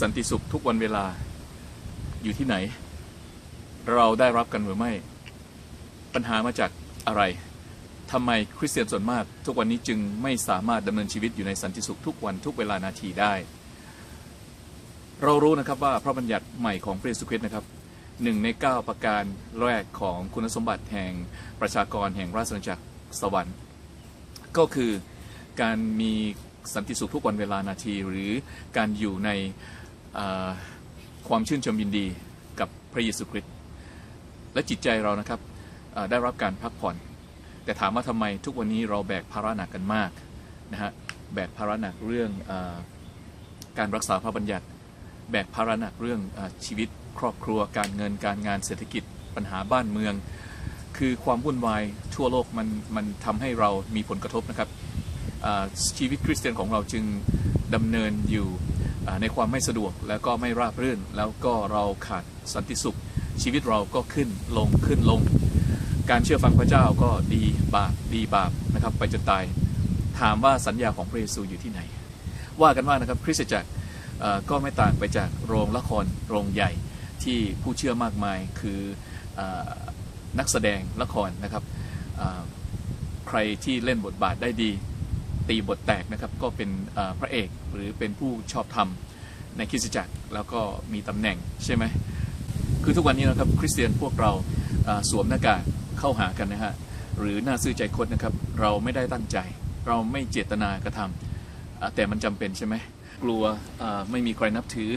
สันติสุขทุกวันเวลาอยู่ที่ไหน เราได้รับกันหรือไม่ ปัญหามาจากอะไรทำไมคริสเตียนส่วนมาก ทุกวันนี้จึงไม่สามารถดำเนินชีวิตอยู่ในสันติสุขทุกวันทุกเวลานาทีได้ เรารู้นะครับว่าพระบัญญัติใหม่ของพระเยซูคริสต์นะครับหนึ่งในเก้าประการแรกของคุณสมบัติแห่งประชากรแห่งราชอาณาจักรสวรรค์ ก็คือการมีสันติสุขทุกวันเวลานาที หรือการอยู่ใน ความชื่นชมยินดีกับพระเยซูคริสต์และจิตใจเรานะครับได้รับการพักผ่อน แต่ถามว่าทำไมทุกวันนี้เราแบกภาระหนักกันมากนะฮะแบกภาระหนักเรื่องอการรักษาพระบัญญัติ แบกภาระหนักเรื่องอชีวิต ครอบครัว การเงินการงานเศรษฐกิจปัญหาบ้านเมือง คือความวุ่นวายทั่วโลกมันมันทำให้เรามีผลกระทบนะครับชีวิตคริสเตียนของเราจึงดำเนินอยู่ ในความไม่สะดวกแล้วก็ไม่ราบรื่น แล้วก็เราขาดสันติสุข ชีวิตเราก็ขึ้นลงขึ้นลง การเชื่อฟังพระเจ้าก็ดีบาปดีบาปนะครับไปจนตายถามว่าสัญญาของพระเยซูอยู่ที่ไหน ว่ากันว่านะครับคริสตจักรก็ไม่ต่างไปจากโรงละครโรงใหญ่ที่ผู้เชื่อมากมายคืออนักแสดงละครนะครับใครที่เล่นบทบาทได้ดี ตีบทแตกนะครับก็เป็นพระเอกหรือเป็นผู้ชอบธรรมในคริสตจักรแล้วก็มีตำแหน่งใช่ไหมคือทุกวันนี้นะครับคริสเตียนพวกเราสวมหน้ากากเข้าหากันนะฮะหรือหน้าซื่อใจคดนะครับเราไม่ได้ตั้งใจ เราไม่เจตนากระทำอ่าแต่มันจำเป็นใช่ไหมกลัวไม่มีใครนับถือ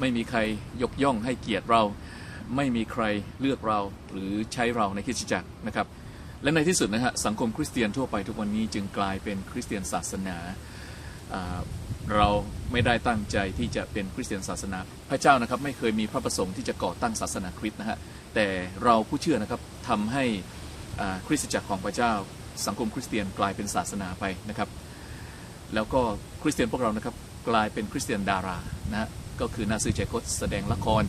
ไม่มีใครยกย่องให้เกียรติเรา ไม่มีใครเลือกเราหรือใช้เราในคริสตจักรนะครับ และในที่สุดนะฮะสังคมคริสเตียนทั่วไปทุกวันนี้จึงกลายเป็นคริสเตียนศาสนาเราไม่ได้ตั้งใจที่จะเป็นคริสเตียนศาสนา พระเจ้านะครับไม่เคยมีพระประสงค์ที่จะก่อตั้งศาสนาคริสต์นะฮะแต่เราผู้เชื่อนะครับทำให้คริสตจักรของพระเจ้า สังคมคริสเตียนกลายเป็นศาสนาไปนะครับ แล้วก็คริสเตียนพวกเรานะครับกลายเป็นคริสเตียนดารานะฮะก็คือนาซื่อใจคดแสดงละคร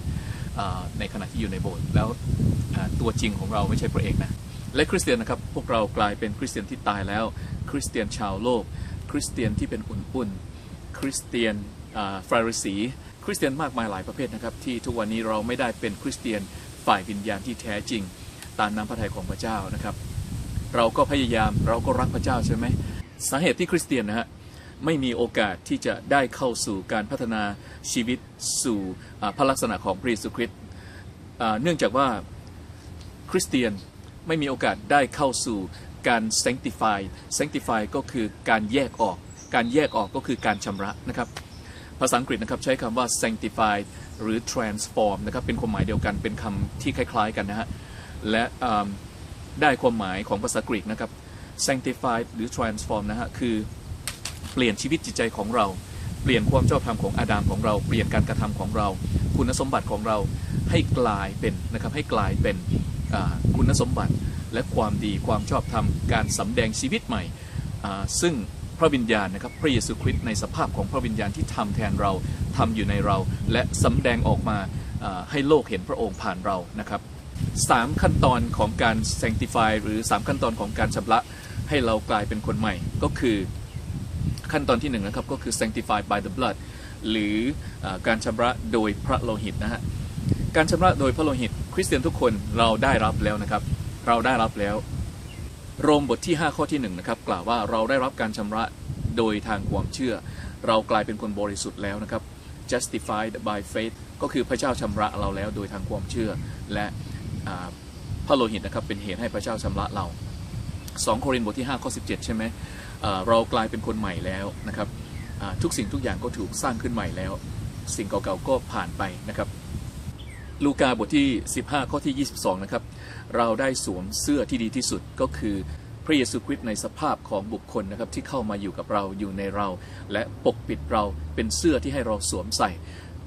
ในขณะที่อยู่ในโบสถ์แล้วตัวจริงของเราไม่ใช่พระเอกนะ และคริสเตียนนะครับพวกเรากลายเป็นคริสเตียนที่ตายแล้ว คริสเตียนชาวโลก คริสเตียนที่เป็นอุ่นๆคริสเตียนฟาริสีคริสเตียนมากมายหลายประเภทนะครับ ที่ทุกวันนี้เราไม่ได้เป็นคริสเตียนฝ่ายวิญญาณที่แท้จริง ตามน้ำพระทัยของพระเจ้านะครับ เราก็พยายามเราก็รักพระเจ้าใช่ไหมสาเหตุที่คริสเตียนนะฮะไม่มีโอกาสที่จะได้เข้าสู่การพัฒนาชีวิตสู่พระลักษณะของพระเยซูคริสต์เนื่องจากว่าคริสเตียน ไม่มีโอกาสได้เข้าสู่การ sanctify sanctify ก็คือการแยกออก การแยกออกก็คือการชำระนะครับ ภาษาอังกฤษนะครับใช้คำว่า sanctify หรือ transform นะครับ เป็นความหมายเดียวกัน เป็นคำที่คล้าย ๆ กันนะฮะ และได้ความหมายของภาษากรีกนะครับ sanctify หรือ transform นะฮะ คือเปลี่ยนชีวิตจิตใจของเรา เปลี่ยนความชอบธรรมของอาดัมของเรา เปลี่ยนการกระทำของเรา คุณสมบัติของเราให้กลายเป็นนะครับ ให้กลายเป็น คุณสมบัติ และความดีความชอบธรรมการสำแดงชีวิตใหม่ ซึ่งพระวิญญาณนะครับพระเยซูคริสต์ในสภาพของพระวิญญาณที่ทำแทนเราทำอยู่ในเรา และสำแดงออกมาให้โลกเห็นพระองค์ผ่านเรานะครับสามขั้นตอนของการ sanctify หรือสามขั้นตอนของการชำระให้เรากลายเป็นคนใหม่ ก็คือขั้นตอนที่หนึ่งนะครับก็คือ sanctified by the blood หรืออการชำระโดยพระโลหิตนะฮะ การชำระโดยพระโลหิต คริสเตียนทุกคนเราได้รับแล้วนะครับ เราได้รับแล้ว โรมบทที่ 5 ข้อที่1นะครับกล่าวว่าเราได้รับการชำระโดยทางความเชื่อ เรากลายเป็นคนบริสุทธิ์แล้วนะครับ justified by faith ก็คือพระเจ้าชำระเราแล้วโดยทางความเชื่อ และพระโลหิตนะครับเป็นเหตุให้พระเจ้าชำระเรา 2 โครินธ์บทที่5ข้อ17 ใช่ไหมเรากลายเป็นคนใหม่แล้วนะครับทุกสิ่งทุกอย่างก็ถูกสร้างขึ้นใหม่แล้ว สิ่งเก่าๆก็ผ่านไปนะครับ ลูกาบทที่ 15 ข้อที่ 22 นะครับ เราได้สวมเสื้อที่ดีที่สุดก็คือพระเยซูคริสต์ในสภาพของบุคคลนะครับที่เข้ามาอยู่กับเราอยู่ในเรา และปกปิดเราเป็นเสื้อที่ให้เราสวมใส่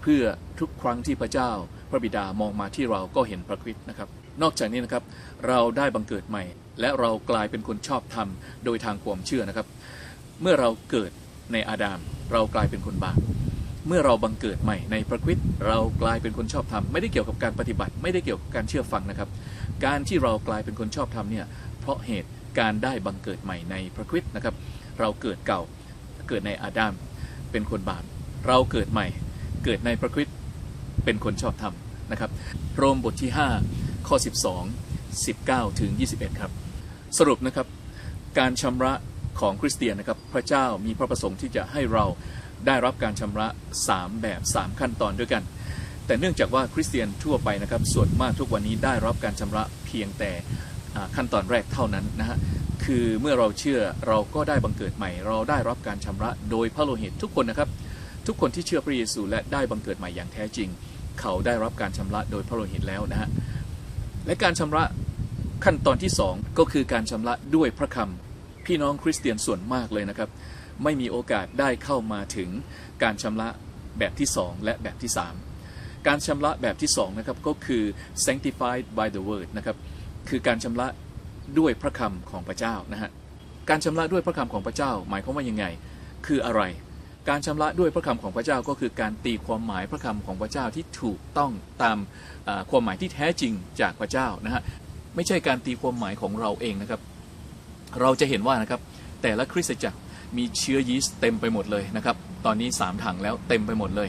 เพื่อทุกครั้งที่พระเจ้า พระบิดามองมาที่เราก็เห็นพระคริสต์นะครับ นอกจากนี้นะครับเราได้บังเกิดใหม่ และเรากลายเป็นคนชอบธรรมโดยทางความเชื่อนะครับ เมื่อเราเกิดในอาดาม เรากลายเป็นคนบาป เมื่อเราบังเกิดใหม่ในพระคริสต์เรากลายเป็นคนชอบธรรมไม่ได้เกี่ยวกับการปฏิบัติ ไม่ได้เกี่ยวกับการเชื่อฟังนะครับ การที่เรากลายเป็นคนชอบธรรมเนี่ยเพราะเหตุการได้บังเกิดใหม่ในพระคริสต์นะครับ เราเกิดเก่าเกิดในอาดัมเป็นคนบาปเราเกิดใหม่เกิดในพระคริสต์เป็นคนชอบธรรมนะครับ โรมบทที่ 5 ข้อ 12 19 ถึง 21 ครับ สรุปนะครับ การชำระของคริสเตียนนะครับ พระเจ้ามีพระประสงค์ที่จะให้เรา ได้รับการชำระ 3 แบบ 3 ขั้นตอนด้วยกัน แต่เนื่องจากว่าคริสเตียนทั่วไปนะครับส่วนมากทุกวันนี้ได้รับการชำระเพียงแต่อ่าขั้นตอนแรกเท่านั้นนะฮะคือเมื่อเราเชื่อเราก็ได้บังเกิดใหม่ เราได้รับการชำระโดยพระโลหิตทุกคนนะครับทุกคนที่เชื่อพระเยซูและได้บังเกิดใหม่อย่างแท้จริง เขาได้รับการชำระโดยพระโลหิตแล้วนะฮะและการชำระขั้นตอนที่สองก็คือการชำระด้วยพระคำพี่น้องคริสเตียนส่วนมากเลยนะครับ ไม่มีโอกาสได้เข้ามาถึงการชำระแบบที่สองและแบบที่สามการชำระแบบที่สองนะครับก็คือ sanctified by the word นะครับคือการชำระด้วยพระคำของพระเจ้านะฮะการชำระด้วยพระคำของพระเจ้า หมายความว่ายังไง คืออะไร การชำระด้วยพระคำของพระเจ้าก็คือการตีความหมายพระคำของพระเจ้าที่ถูกต้องตามความหมายที่แท้จริงจากพระเจ้านะฮะไม่ใช่การตีความหมายของเราเองนะครับ เราจะเห็นว่านะครับแต่ละคริสตจักร มีเชื้อยีสต์เต็มไปหมดเลยนะครับ ตอนนี้ 3 ถังแล้วเต็มไปหมดเลย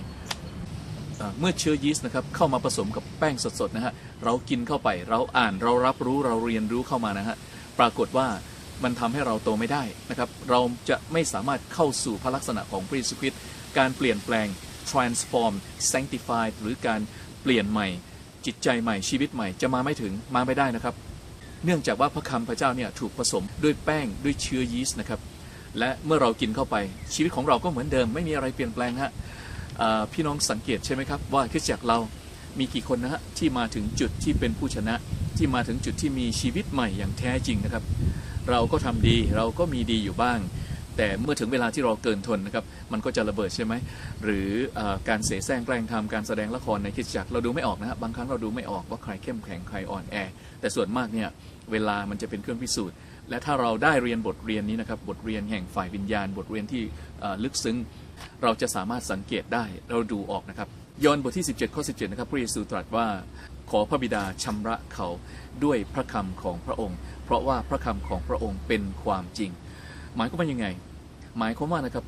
เมื่อเชื้อยีสต์นะครับเข้ามาผสมกับแป้งสดๆนะฮะเรากินเข้าไปเราอ่านเรารับรู้เราเรียนรู้เข้ามานะฮะปรากฏว่ามันทำให้เราโตไม่ได้นะครับเราจะไม่สามารถเข้าสู่พระลักษณะของพระเยซูคริสต์การเปลี่ยนแปลง transform sanctify หรือการเปลี่ยนใหม่ จิตใจใหม่ชีวิตใหม่จะมาไม่ถึงมาไม่ได้นะครับ เนื่องจากว่าพระคำพระเจ้าเนี่ยถูกผสมด้วยแป้งด้วยเชื้อยีสต์นะครับ และเมื่อเรากินเข้าไปชีวิตของเราก็เหมือนเดิม ไม่มีอะไรเปลี่ยนแปลงฮะพี่น้องสังเกตใช่ไหมครับ ว่าคริสตจักรเรามีกี่คนนะฮะที่มาถึงจุดที่เป็นผู้ชนะ ที่มาถึงจุดที่มีชีวิตใหม่อย่างแท้จริงนะครับ เราก็ทำดีเราก็มีดีอยู่บ้าง แต่เมื่อถึงเวลาที่เราเกินทนนะครับมันก็จะระเบิดใช่ไหมหรือออการเสแสร้งแกล้งทำการแสดงละครในคริสตจักรเราดูไม่ออกนะฮะบางครั้งเราดูไม่ออกว่าใครเข้มแข็งใครอ่อนแอ แต่ส่วนมากเนี่ยเวลามันจะเป็นเครื่องพิสูจน์ และถ้าเราได้เรียนบทเรียนนี้นะครับบทเรียนแห่งฝ่ายวิญญาณ บทเรียนที่ลึกซึ้งเราจะสามารถสังเกตได้เราดูออกนะครับยอห์นบทที่ 17 ข้อ 17 นะครับ พระเยซูตรัสว่าขอพระบิดาชำระเขาด้วยพระคำของพระองค์ เพราะว่าพระคำของพระองค์เป็นความจริง หมายความว่ายังไง หมายความว่านะครับ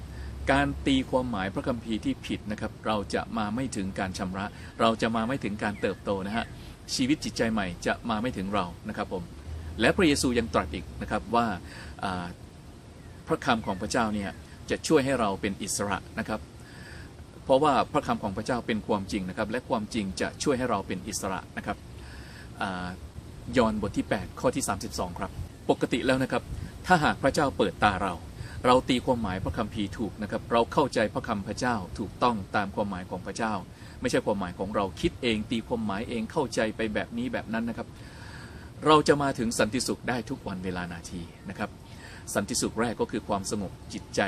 การตีความหมายพระคัมภีร์ที่ผิดนะครับ เราจะมาไม่ถึงการชำระ เราจะมาไม่ถึงการเติบโตนะฮะชีวิตจิตใจใหม่จะมาไม่ถึงเรานะครับผม และพระเยซูยังตรัสอีกนะครับว่าพระคำของพระเจ้าเนี่ยจะช่วยให้เราเป็นอิสระนะครับ เพราะว่าพระคำของพระเจ้าเป็นความจริงนะครับ และความจริงจะช่วยให้เราเป็นอิสระนะครับยอห์นบทที่ 8 ข้อที่ 32 ครับ ปกติแล้วนะครับ ถ้าหากพระเจ้าเปิดตาเรา เราตีความหมายพระคัมภีร์ถูกนะครับ เราเข้าใจพระคำพระเจ้าถูกต้องตามความหมายของพระเจ้า ไม่ใช่ความหมายของเราคิดเอง ตีความหมายเองเข้าใจไปแบบนี้แบบนั้นนะครับ เราจะมาถึงสันติสุขได้ทุกวันเวลานาทีนะครับ สันติสุขแรกก็คือความสงบจิตใจ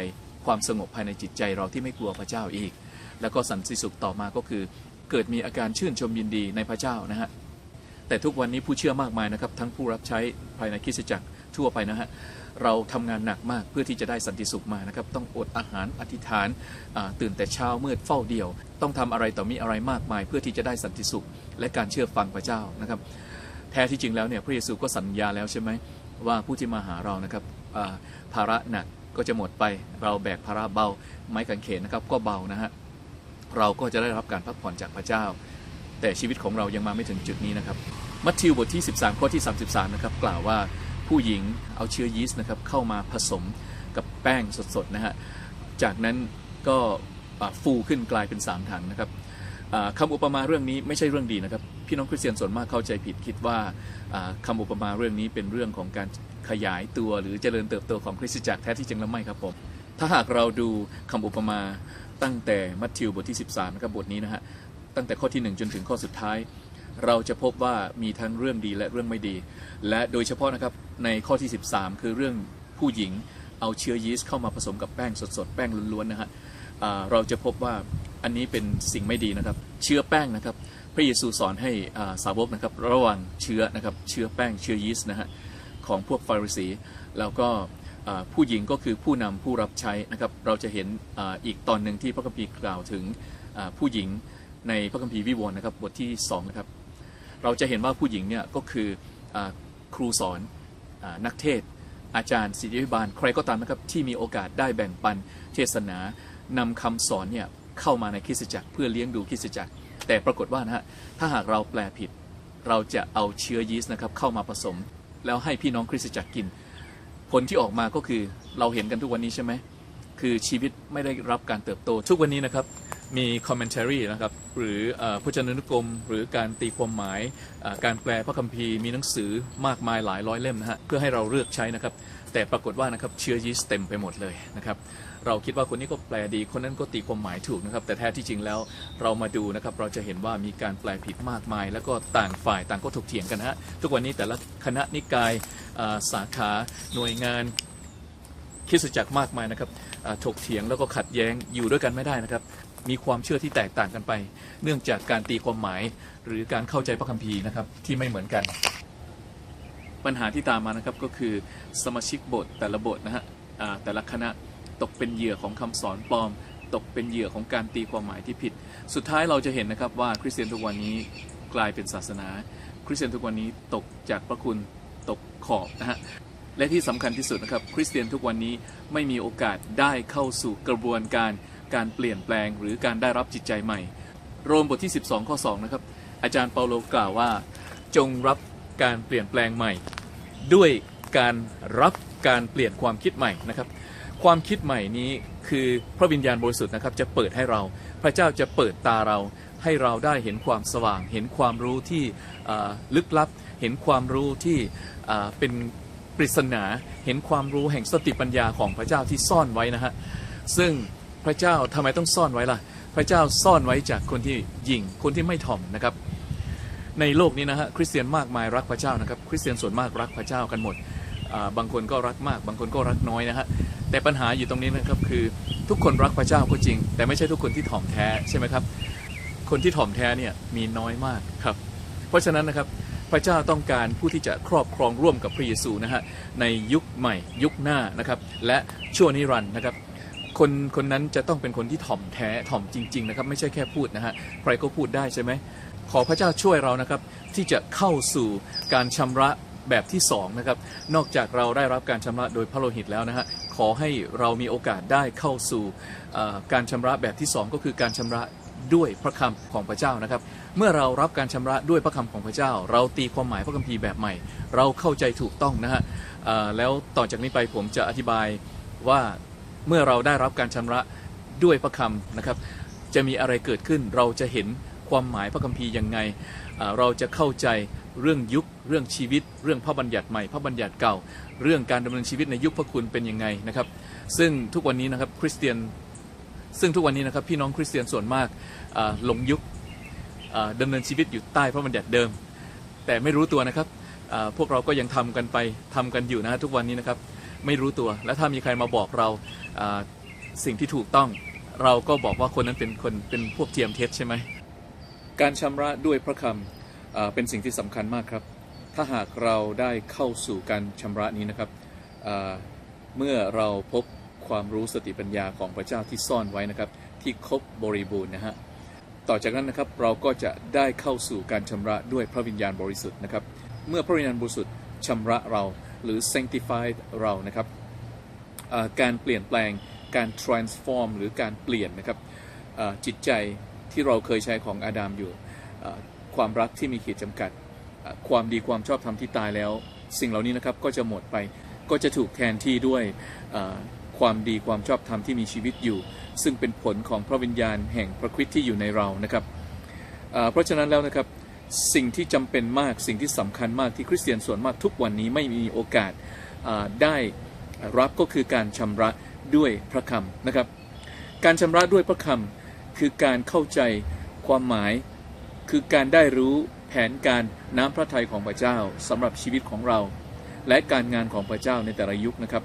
ความสงบภายในจิตใจเราที่ไม่กลัวพระเจ้าอีก แล้วก็สันติสุขต่อมาก็คือ เกิดมีอาการชื่นชมยินดีในพระเจ้านะฮะแต่ทุกวันนี้ผู้เชื่อมากมายนะครับ ทั้งผู้รับใช้ภายในคริสตจักรทั่วไปนะฮะเราทำงานหนักมากเพื่อที่จะได้สันติสุขมานะครับ ต้องอดอาหารอธิษฐานตื่นแต่เช้ามืดเฝ้าเดียว ต้องทำอะไรต่อมีอะไรมากมาย เพื่อที่จะได้สันติสุข และการเชื่อฟังพระเจ้านะครับ แท้ที่จริงแล้วเนี่ยพระเยซูก็สัญญาแล้วใช่ไหมว่าผู้ที่มาหาเรานะครับภาระหนักก็จะหมดไปเราแบกภาระเบาไม้กางเขนนะครับก็เบานะฮะเราก็จะได้รับการพักผ่อนจากพระเจ้า แต่ชีวิตของเรายังมาไม่ถึงจุดนี้นะครับ มัทธิวบทที่ 13 ข้อที่ 33 นะครับ กล่าวว่าผู้หญิงเอาเชื้อยีสต์นะครับเข้ามาผสมกับแป้งสดๆนะฮะจากนั้นก็ฟูขึ้นกลายเป็น 3 ถังนะครับ คำอุปมาเรื่องนี้ไม่ใช่เรื่องดีนะครับ พี่น้องคริสเตียนส่วนมากเข้าใจผิดคิดว่าอ่าคำอุปมาเรื่องนี้เป็นเรื่องของการขยายตัวหรือเจริญเติบโตของคริสตจักรแท้ที่จริงแล้วไม่ครับผมถ้าหากเราดูคำอุปมาตั้งแต่มัทธิวบทที่ 13นะครับบทนี้นะฮะตั้งแต่ข้อที่ 1 จนถึงข้อสุดท้าย เราจะพบว่ามีทั้งเรื่องดีและเรื่องไม่ดี และโดยเฉพาะนะครับในข้อที่ 13 คือเรื่องผู้หญิงเอาเชื้อยีสต์เข้ามาผสมกับแป้งสดๆ แป้งล้วนๆนะฮะเราจะพบว่า อันนี้เป็นสิ่งไม่ดีนะครับ เชื้อแป้งนะครับ พระเยซูสอนให้สาวกนะครับ ระวังเชื้อนะครับเชื้อแป้งเชื้อยีสต์นะฮะของพวกฟาริสีแล้วก็ผู้หญิงก็คือผู้นำผู้รับใช้นะครับ เราจะเห็นอ,อีกตอนหนึ่งที่พระคัมภีร์กล่าวถึงผู้หญิงในพระคัมภีร์วิวรณ์นะครับบทที่2นะครับเราจะเห็นว่าผู้หญิงเนี่ยก็คืออครูสอนอนักเทศ อาจารย์ศิริยาบาลใครก็ตามนะครับที่มีโอกาสได้แบ่งปันเทศนานำคำสอนเนี่ย เข้ามาในคริสตจักรเพื่อเลี้ยงดูคริสตจักร แต่ปรากฏว่านะฮะถ้าหากเราแปลผิด เราจะเอาเชื้อยีสต์นะครับเข้ามาผสม แล้วให้พี่น้องคริสตจักรกิน ผลที่ออกมาก็คือเราเห็นกันทุกวันนี้ใช่ไหมคือชีวิตไม่ได้รับการเติบโตทุกวันนี้นะครับ มีคอมเมนต์ r y นะครับหรือพจนานุกรม หรือการตีความหมาย การแปลพระคัมภีร์มีหนังสือมากมายหลายร้อยเล่มนะฮะเพื่อให้เราเลือกใช้นะครับแต่ปรากฏว่านะครับเชื้อยีสต์เต็มไปหมดเลยนะครับเราคิดว่าคนนี้ก็แปลดีคนนั้นก็ตีความหมายถูกนะครับแต่แท้ที่จริงแล้วเรามาดูนะครับเราจะเห็นว่ามีการแปลผิดมากมาย แล้วก็ต่างฝ่ายต่างก็ถกเถียงกันฮะทุกวันนี้แต่ละคณะนิกายสาขาหน่วยงานคริสตจักรมากมายนะครับถกเถียงแล้วก็ขัดแย้งอยู่ด้วยกันไม่ได้นะครับ มีความเชื่อที่แตกต่างกันไป เนื่องจากการตีความหมายหรือการเข้าใจพระคัมภีร์นะครับที่ไม่เหมือนกัน ปัญหาที่ตามมานะครับก็คือสมาชิกโบสถ์แต่ละโบสถ์นะฮะอ่าแต่ละคณะตกเป็นเหยื่อของคำสอนปลอม ตกเป็นเหยื่อของการตีความหมายที่ผิด สุดท้ายเราจะเห็นนะครับว่าคริสเตียนทุกวันนี้กลายเป็นศาสนา คริสเตียนทุกวันนี้ตกจากพระคุณตกขอบนะฮะและที่สำคัญที่สุดนะครับคริสเตียนทุกวันนี้ไม่มีโอกาสได้เข้าสู่กระบวนการ การเปลี่ยนแปลงหรือการได้รับจิตใจใหม่ โรมบทที่ 12 ข้อ 2 นะครับ อาจารย์เปาโลกล่าวว่า จงรับการเปลี่ยนแปลงใหม่ ด้วยการรับการเปลี่ยนความคิดใหม่นะครับ ความคิดใหม่นี้คือพระวิญญาณบริสุทธิ์นะครับจะเปิดให้เรา พระเจ้าจะเปิดตาเราให้เราได้เห็นความสว่าง เห็นความรู้ที่ลึกลับ เห็นความรู้ที่เป็นปริศนา เห็นความรู้แห่งสติปัญญาของพระเจ้าที่ซ่อนไว้นะฮะ ซึ่ง พระเจ้าทำไมต้องซ่อนไว้ล่ะ พระเจ้าซ่อนไว้จากคนที่ยิงคนที่ไม่ถ่อมนะครับ ในโลกนี้นะฮะคริสเตียนมากมายรักพระเจ้านะครับ คริสเตียนส่วนมากรักพระเจ้ากันหมดบางคนก็รักมาก บางคนก็รักน้อยนะฮะแต่ปัญหาอยู่ตรงนี้นะครับคือทุกคนรักพระเจ้าก็จริง แต่ไม่ใช่ทุกคนที่ถ่อมแท้ใช่ไหมครับ คนที่ถ่อมแท้เนี่ยมีน้อยมากครับ เพราะฉะนั้นนะครับพระเจ้าต้องการผู้ที่จะครอบครองร่วมกับพระเยซูนะฮะในยุคใหม่ยุคหน้านะครับ และชั่วนิรันดร์นะครับ คนคนนั้นจะต้องเป็นคนที่ถ่อมแท้ถ่อมจริง ๆ นะครับ ไม่ใช่แค่พูดนะฮะใครก็พูดได้ใช่ไหมขอพระเจ้าช่วยเรานะครับ ที่จะเข้าสู่การชำระแบบที่สองนะครับนอกจากเราได้รับการชำระโดยพระโลหิตแล้วนะฮะขอให้เรามีโอกาสได้เข้าสู่การชำระแบบที่สองก็คือการชำระด้วยพระคำของพระเจ้านะครับ เมื่อเรารับการชำระด้วยพระคำของพระเจ้า เราตีความหมายพระคัมภีร์แบบใหม่ เราเข้าใจถูกต้องนะฮะแล้วต่อจากนี้ไปผมจะอธิบายว่า เมื่อเราได้รับการชำระด้วยพระคำนะครับ จะมีอะไรเกิดขึ้นเราจะเห็นความหมายพระคัมภีร์ยังไง เราจะเข้าใจเรื่องยุค เรื่องชีวิต เรื่องพระบัญญัติใหม่ พระบัญญัติเก่า เรื่องการดำเนินชีวิตในยุคพระคุณเป็นยังไงนะครับ ซึ่งทุกวันนี้นะครับคริสเตียน ซึ่งทุกวันนี้นะครับพี่น้องคริสเตียนส่วนมากหลงยุคอ่าดำเนินชีวิตอยู่ใต้พระบัญญัติเดิม แต่ไม่รู้ตัวนะครับพวกเราก็ยังทำกันไปทำกันอยู่นะทุกวันนี้นะครับ ไม่รู้ตัว และถ้ามีใครมาบอกเราสิ่งที่ถูกต้อง เราก็บอกว่าคนนั้นเป็นคนเป็นพวกเทียมเท็จใช่ไหมการชำระด้วยพระคำเป็นสิ่งที่สำคัญมากครับ ถ้าหากเราได้เข้าสู่การชำระนี้นะครับเมื่อเราพบความรู้สติปัญญาของพระเจ้าที่ซ่อนไว้นะครับ ที่ครบบริบูรณ์นะฮะต่อจากนั้นนะครับเราก็จะได้เข้าสู่การชำระด้วยพระวิญญาณบริสุทธิ์นะครับ เมื่อพระวิญญาณบริสุทธิ์ชำระเรา หรือ sanctify เรานะครับการเปลี่ยนแปลงการ transform หรือการเปลี่ยนนะครับจิตใจที่เราเคยใช้ของอาดัมอยู่ความรักที่มีขีดจำกัด ความดีความชอบธรรมที่ตายแล้ว สิ่งเหล่านี้นะครับก็จะหมดไปก็จะถูกแทนที่ด้วยความดีความชอบธรรมที่มีชีวิตอยู่ ซึ่งเป็นผลของพระวิญญาณแห่งพระคริสต์ที่อยู่ในเรานะครับเพราะฉะนั้นแล้วนะครับ สิ่งที่จำเป็นมากสิ่งที่สำคัญมากที่คริสเตียนส่วนมากทุกวันนี้ไม่มีโอกาสได้รับก็คือการชำระด้วยพระคำนะครับ การชำระด้วยพระคำคือการเข้าใจความหมาย คือการได้รู้แผนการน้ำพระทัยของพระเจ้าสำหรับชีวิตของเรา และการงานของพระเจ้าในแต่ละยุคนะครับ